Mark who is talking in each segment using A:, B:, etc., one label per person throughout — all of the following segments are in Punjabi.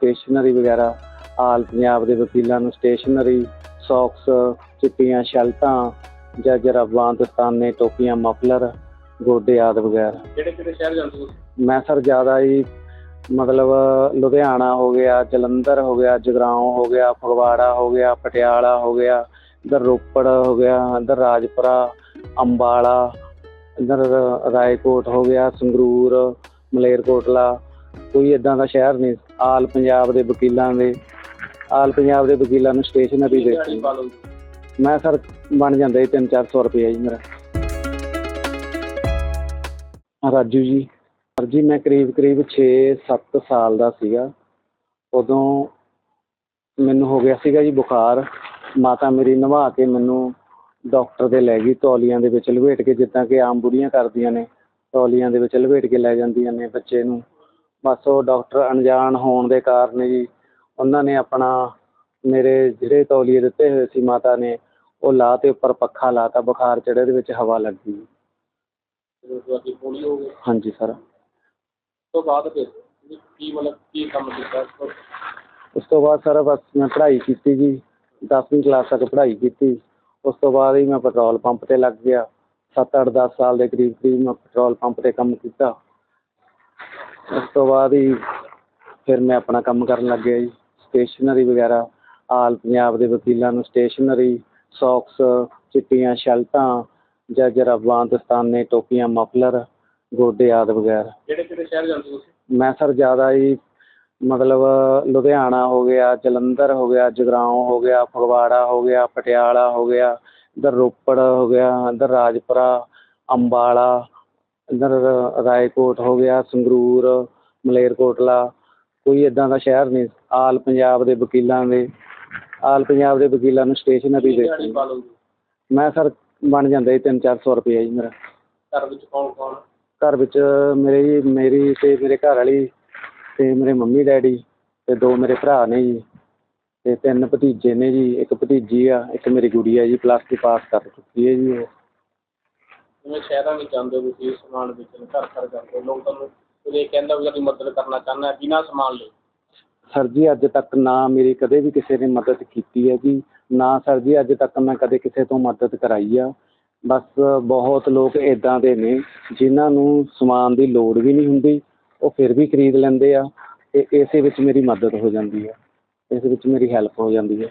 A: ਸਟੇਸ਼ਨਰੀ ਵਗੈਰਾ ਆਲ ਪੰਜਾਬ ਦੇ ਵਕੀਲਾਂ ਨੂੰ ਸਟੇਸ਼ਨਰੀ ਸੌਕਸ ਚਿੱਟੀਆਂ ਸ਼ਲਟਾਂ ਜਾਂ ਜਰਾਬਾਂ ਦਸਤਾਨੇ ਟੋਪੀਆਂ ਮਫਲਰ ਗੋਡੇ ਆਦਿ ਵਗੈਰਾ।
B: ਕਿਹੜੇ ਕਿਹੜੇ ਸ਼ਹਿਰ ਜਾਂਦੇ ਹੋ?
A: ਮੈਂ ਸਰ ਜ਼ਿਆਦਾ ਹੀ ਮਤਲਬ ਲੁਧਿਆਣਾ ਹੋ ਗਿਆ ਜਲੰਧਰ ਹੋ ਗਿਆ ਜਗਰਾਉਂ ਹੋ ਗਿਆ ਫਗਵਾੜਾ ਹੋ ਗਿਆ ਪਟਿਆਲਾ ਹੋ ਗਿਆ ਇੱਧਰ ਰੋਪੜ ਹੋ ਗਿਆ ਇੱਧਰ ਰਾਜਪੁਰਾ ਅੰਬਾਲਾ ਇੱਧਰ ਰਾਏਕੋਟ ਹੋ ਗਿਆ ਸੰਗਰੂਰ ਮਲੇਰਕੋਟਲਾ। ਕੋਈ ਇਦਾਂ ਦਾ ਸ਼ਹਿਰ ਨਹੀਂ। ਆਲ ਪੰਜਾਬ ਦੇ ਵਕੀਲਾਂ ਦੇ ਆਲ ਪੰਜਾਬ ਦੇ ਵਕੀਲਾਂ ਨੂੰ ਸਟੇਸ਼ਨਰੀ ਦੇ
B: ਦਿਹਾੜੀ ਪਾ ਲਓ
A: ਮੈਂ ਸਰ ਬਣ ਜਾਂਦਾ ਜੀ 3-400 ਰੁਪਏ ਜੀ ਮੇਰਾ। ਰਾਜੂ ਜੀ ਸਰ ਜੀ ਮੈਂ ਕਰੀਬ ਕਰੀਬ 6-7 ਸਾਲ ਦਾ ਸੀਗਾ। ਉਦੋਂ ਮੈਨੂੰ ਹੋ ਗਿਆ ਸੀਗਾ ਜੀ ਬੁਖਾਰ। ਮਾਤਾ ਮੇਰੀ ਨਵਾ ਕੇ ਮੈਨੂੰ ਡਾਕਟਰ ਦੇ ਲੈ ਗਈ ਤੌਲੀਆਂ ਦੇ ਵਿੱਚ ਲਪੇਟ ਕੇ ਜਿੱਦਾਂ ਕਿ ਆਮ ਬੁੜੀਆਂ ਕਰਦੀਆਂ ਨੇ ਤੌਲੀਆਂ ਦੇ ਵਿੱਚ ਲਪੇਟ ਕੇ ਲੈ ਜਾਂਦੀਆਂ ਨੇ ਬੱਚੇ ਨੂੰ। ਬਸ ਉਹ ਡਾਕਟਰ ਅਣਜਾਣ ਹੋਣ ਦੇ ਕਾਰਨ ਜੀ ਉਹਨਾਂ ਨੇ ਆਪਣਾ ਮੇਰੇ ਜਿਹੜੇ ਤੌਲੀਏ ਦਿੱਤੇ ਹੋਏ ਸੀ ਮਾਤਾ ਨੇ ਉਹ ਲਾ ਤੇ ਉੱਪਰ ਪੱਖਾ ਲਾਤਾ ਬੁਖਾਰ ਚੜੇ ਦੇ ਵਿੱਚ ਹਵਾ ਲੱਗ। ਗਈ
B: ਉਸ ਤੋਂ ਬਾਅਦ ਪੋਲੀ ਹੋ ਗਏ
A: ਹਾਂਜੀ ਸਰ।
B: ਉਸ ਤੋਂ ਬਾਅਦ ਫਿਰ ਕੀ ਮਤਲਬ ਕੀ ਕੰਮ ਕੀਤਾ ਉਸ ਤੋਂ?
A: ਉਸ ਤੋਂ ਬਾਅਦ ਸਰ ਬਸ ਮੈਂ ਪੜ੍ਹਾਈ ਕੀਤੀ ਜੀ 10ਵੀਂ ਕਲਾਸ ਤੱਕ ਪੜ੍ਹਾਈ ਕੀਤੀ। ਉਸ ਤੋਂ ਬਾਅਦ ਹੀ ਮੈਂ ਪੈਟਰੋਲ ਪੰਪ ਤੇ ਲੱਗ ਗਿਆ। 7 8 10 ਸਾਲ ਦੇ ਕਰੀਬ ਕਰੀਬ ਮੈਂ ਪੈਟਰੋਲ ਪੰਪ ਤੇ ਕੰਮ ਕੀਤਾ। ਉਸ ਤੋਂ ਬਾਅਦ ਹੀ ਫਿਰ ਮੈਂ ਆਪਣਾ ਕੰਮ ਕਰਨ ਲੱਗ ਗਿਆ ਜੀ ਸਟੇਸ਼ਨਰੀ ਵਗੈਰਾ ਆਲ ਪੰਜਾਬ ਦੇ ਵਕੀਲਾਂ ਨੂੰ ਸਟੇਸ਼ਨਰੀ ਸੌਕਸ ਚਿੱਟੀਆਂ ਸ਼ਲਟਾਂ ਜਾਂ ਜਰਾਬਾਂ ਦਸਤਾਨੇ ਟੋਪੀਆਂ ਮਫਲਰ ਗੋਡੇ ਆਦਿ ਵਗੈਰਾ।
B: ਕਿਹੜੇ ਕਿਹੜੇ ਸ਼ਹਿਰ ਜਾਂਦੇ ਹੋ
A: ਮੈਂ ਸਰ ਜ਼ਿਆਦਾ ਹੀ ਮਤਲਬ ਲੁਧਿਆਣਾ ਹੋ ਗਿਆ ਜਲੰਧਰ ਹੋ ਗਿਆ ਜਗਰਾਉਂ ਹੋ ਗਿਆ ਫਗਵਾੜਾ ਹੋ ਗਿਆ ਪਟਿਆਲਾ ਹੋ ਗਿਆ ਇੱਧਰ ਰੋਪੜ ਹੋ ਗਿਆ ਇੱਧਰ ਰਾਜਪੁਰਾ ਅੰਬਾਲਾ ਇੱਧਰ ਰਾਏਕੋਟ ਹੋ ਗਿਆ ਸੰਗਰੂਰ ਮਲੇਰਕੋਟਲਾ ਕੋਈ ਇਦਾਂ ਦਾ ਸ਼ਹਿਰ ਨਹੀਂ। ਆਲ ਪੰਜਾਬ ਦੇ ਵਕੀਲਾਂ ਦੇ ਆਲ ਪੰਜਾਬ ਦੇ ਵਕੀਲਾਂ ਨੂੰ ਸਟੇਸ਼ਨਰੀ ਦੇ ਮੈਂ ਸਰ ਬਣ ਜਾਂਦਾ ਜੀ 3-400 ਰੁਪਏ ਜੀ ਮੇਰਾ।
B: ਘਰ ਵਿੱਚ ਕੌਣ ਕੌਣ
A: ਘਰ ਵਿੱਚ ਮੇਰੇ ਜੀ ਮੇਰੀ ਤੇ ਮੇਰੇ ਘਰ ਵਾਲੀ ਤੇ ਮੇਰੇ ਮੰਮੀ ਡੈਡੀ ਤੇ ਦੋ ਮੇਰੇ ਭਰਾ ਨੇ ਜੀ। ਤੇ ਤਿੰਨ ਭਤੀਜੇ ਨੇ ਜੀ ਇੱਕ ਭਤੀਜੀ ਆ ਇੱਕ ਮੇਰੀ ਗੁੜੀ ਆ ਜੀ ਪਲੱਸ ਟੂ ਪਾਸ ਕਰ ਚੁੱਕੀ ਹੈ ਜੀ ਉਹ।
B: ਜਿਵੇਂ ਸ਼ਹਿਰਾਂ ਵਿੱਚ ਜਾਂਦੇ ਹੋ ਤੁਸੀਂ ਸਮਾਨ ਵੇਚਣ ਘਰ ਘਰ ਜਾਂਦੇ ਲੋਕ ਤੁਹਾਨੂੰ ਕੋਈ ਇਹ ਕਹਿੰਦਾ ਵੀ ਸਾਡੀ ਮਦਦ ਕਰਨਾ ਚਾਹੁੰਦਾ ਹੈ ਬਿਨਾਂ ਸਮਾਨ ਲਏ।
A: ਸਰ ਜੀ ਅੱਜ ਤੱਕ ਨਾ ਮੇਰੀ ਕਦੇ ਵੀ ਕਿਸੇ ਨੇ ਮਦਦ ਕੀਤੀ ਹੈ ਜੀ। ਨਾ ਸਰ ਜੀ ਅੱਜ ਤੱਕ ਮੈਂ ਕਦੇ ਕਿਸੇ ਤੋਂ ਮਦਦ ਕਰਾਈ ਆ। ਬਸ ਬਹੁਤ ਲੋਕ ਇਦਾਂ ਦੇ ਨੇ ਜਿਨ੍ਹਾਂ ਨੂੰ ਸਮਾਨ ਦੀ ਲੋੜ ਵੀ ਨਹੀਂ ਹੁੰਦੀ ਉਹ ਫਿਰ ਵੀ ਖਰੀਦ ਲੈਂਦੇ ਆ ਤੇ ਇਸੇ ਵਿੱਚ ਮੇਰੀ ਮਦਦ ਹੋ ਜਾਂਦੀ ਹੈ। ਇਸ ਵਿੱਚ ਮੇਰੀ ਹੈਲਪ ਹੋ ਜਾਂਦੀ ਹੈ।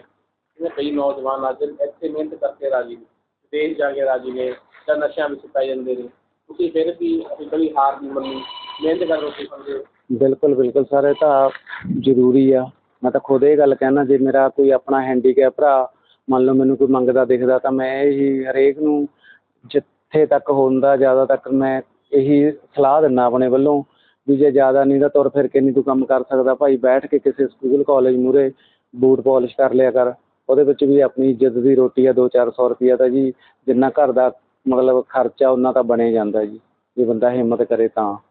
B: ਜਿਵੇਂ ਕਈ ਨੌਜਵਾਨ ਅੱਜ ਇੱਥੇ ਮਿਹਨਤ ਕਰਕੇ ਰਾਜੀ ਨੇ ਵਿਦੇਸ਼ ਜਾ ਕੇ ਰਾਜੀ ਨੇ ਜਾਂ ਨਸ਼ਿਆਂ ਵਿੱਚ ਪੈ ਜਾਂਦੇ ਨੇ, ਤੁਸੀਂ ਫਿਰ ਵੀ ਆਪਣੀ ਕਦੀ ਹਾਰ ਨਹੀਂ ਮੰਨੀ ਮਿਹਨਤ ਕਰੋ ਤੁਸੀਂ ਸਮਝੇ
A: ਬਿਲਕੁਲ ਬਿਲਕੁਲ ਸਰ, ਇਹ ਤਾਂ ਜ਼ਰੂਰੀ ਆ। ਮੈਂ ਤਾਂ ਖੁਦ ਇਹ ਗੱਲ ਕਹਿਣਾ, ਜੇ ਮੇਰਾ ਕੋਈ ਆਪਣਾ ਹੈਂਡੀਕੈਪ ਭਰਾ ਮੰਨ ਲਓ ਮੈਨੂੰ ਕੋਈ ਮੰਗਦਾ, ਦਿਖਦਾ, ਤਾਂ ਮੈਂ ਇਹੀ ਹਰੇਕ ਨੂੰ ਜਿੱਥੇ ਤੱਕ ਹੁੰਦਾ, ਜ਼ਿਆਦਾ ਤੱਕ ਮੈਂ ਇਹੀ ਸਲਾਹ ਦਿੰਦਾ ਆਪਣੇ ਵੱਲੋਂ ਵੀ ਜੇ ਜ਼ਿਆਦਾ ਨਹੀਂ ਤਾਂ ਤੁਰ ਫਿਰ ਕੇ ਨਹੀਂ ਤੂੰ ਕੰਮ ਕਰ ਸਕਦਾ। ਭਾਈ ਬੈਠ ਕੇ ਕਿਸੇ ਸਕੂਲ, ਕਾਲਜ ਮੂਰੇ ਬੂਟ ਪਾਲਿਸ਼ ਕਰ ਲਿਆ ਕਰ, ਉਹਦੇ ਵਿੱਚ ਵੀ ਆਪਣੀ ਇੱਜ਼ਤ ਦੀ ਰੋਟੀ ਆ 2-400 ਰੁਪਈਆ ਤਾਂ ਜੀ, ਜਿੰਨਾ ਘਰ ਦਾ ਮਤਲਬ ਖਰਚਾ ਉਹਨਾਂ ਤਾਂ ਬਣਿਆ ਜਾਂਦਾ ਜੀ। ਜੇ ਬੰਦਾ ਹਿੰਮਤ ਕਰੇ ਤਾਂ।